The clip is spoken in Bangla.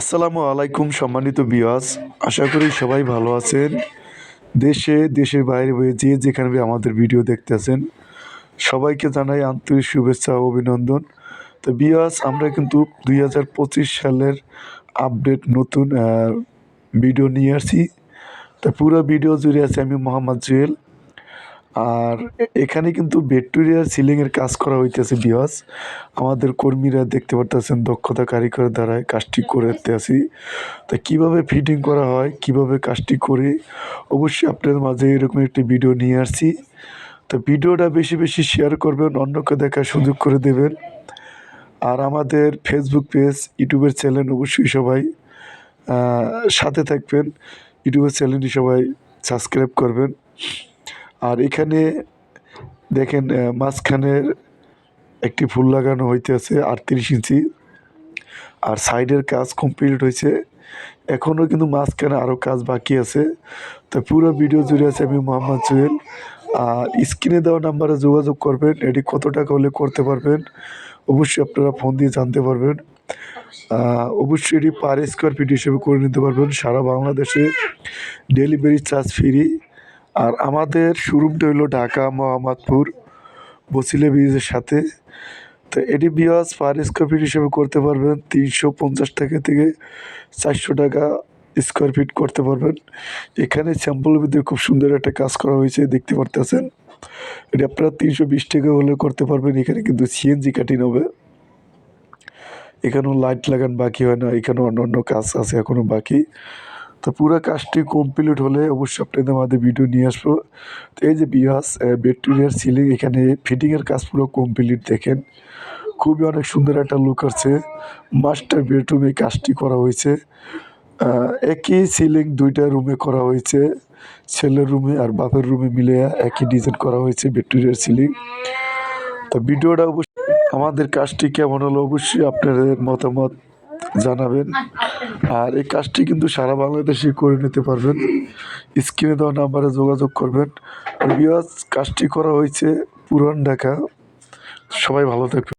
আসসালামু আলাইকুম, সম্মানিত বিয়াস আশা করি সবাই ভালো আছেন। দেশে, দেশের বাইরে বয়ে যে যেখানে আমাদের ভিডিও দেখতেছেন, সবাইকে জানাই আন্তরিক শুভেচ্ছা ও অভিনন্দন। তো বিয়াস আমরা কিন্তু দুই হাজার পঁচিশ সালের আপডেট নতুন ভিডিও নিয়ে আসছি। তা পুরো ভিডিও জুড়ে আছে আমি মোহাম্মদ জুয়েল। আর এখানে কিন্তু ভেক্টোরিয়ার সিলিংয়ের কাজ করা হইতেছে বিয়াস আমাদের কর্মীরা দেখতে পারতেছেন দক্ষতা কারিগরের দ্বারাই কাজটি করতে আসি তা কীভাবে ফিটিং করা হয় কীভাবে কাজটি করে অবশ্যই আপনাদের মাঝে এরকম একটি ভিডিও নিয়ে আসছি। তো ভিডিওটা বেশি বেশি শেয়ার করবেন অন্যকে দেখার সুযোগ করে দেবেন। আর আমাদের ফেসবুক পেজ ইউটিউবের চ্যানেল অবশ্যই সবাই সাথে থাকবেন। ইউটিউবের চ্যানেলটি সবাই সাবস্ক্রাইব করবেন। আর এখানে দেখেন মাঝখানের একটি ফুল লাগানো হইতেছে আটত্রিশ ইঞ্চি। আর সাইডের কাজ কমপ্লিট হয়েছে এখনও কিন্তু মাঝখানে আরও কাজ বাকি আছে। তো পুরো ভিডিও জুড়ে আছে আমি মোহাম্মদ জুয়েল আর স্ক্রিনে দেওয়া নাম্বারে যোগাযোগ করবেন। এটি কত টাকা হলে করতে পারবেন, অবশ্যই আপনারা ফোন দিয়ে জানতে পারবেন। অবশ্যই এটি পার স্কোয়ার ফিট হিসেবে করে নিতে পারবেন। সারা বাংলাদেশে ডেলিভারি চার্জ ফ্রি আর আমাদের শোরুমটা হলো ঢাকা, মোহাম্মদপুর, বসিলে ব্রিজের সাথে। তো এটি বিয়াস পার স্কোয়ার ফিট হিসেবে করতে পারবেন। তিনশো পঞ্চাশ টাকা থেকে চারশো টাকা স্কোয়ার ফিট করতে পারবেন। এখানে স্যাম্পলের ভিতরে খুব সুন্দর একটা কাজ করা হয়েছে, দেখতে পারতেছেন। এটি আপনারা তিনশো বিশ টাকা হলে করতে পারবেন। এখানে কিন্তু সিএনজি কাটিং হবে। এখানেও লাইট লাগান বাকি হয় না। এখানেও অন্য অন্য কাজ আছে এখনও বাকি। তো পুরো কাজটি কমপ্লিট হলে অবশ্যই আপনাদের আমাদের ভিডিও নিয়ে আসব। তো এই যে বিয়াস ব্যাকটেরিয়ার সিলিং এখানে ফিটিংয়ের কাজ পুরো কমপ্লিট দেখেন। খুবই অনেক সুন্দর একটা লুক আছে। মাস্টার বেডরুমে কাজটি করা হয়েছে। একই সিলিং দুইটা রুমে করা হয়েছে। ছেলের রুমে আর বাপের রুমে মিলে একই ডিজাইন করা হয়েছে ব্যাকটেরিয়ার সিলিং তো ভিডিওটা অবশ্যই আমাদের কাজটি কেমন হলো অবশ্যই আপনাদের মতামত জানাবেন। আর এই কাজটি কিন্তু সারা বাংলাদেশে করে নিতে পারবেন। স্ক্রিনে দেওয়া নাম্বারে যোগাযোগ করবেন। বিয়াস কাজটি করা হয়েছে পুরান ঢাকা। সবাই ভালো থাকবেন।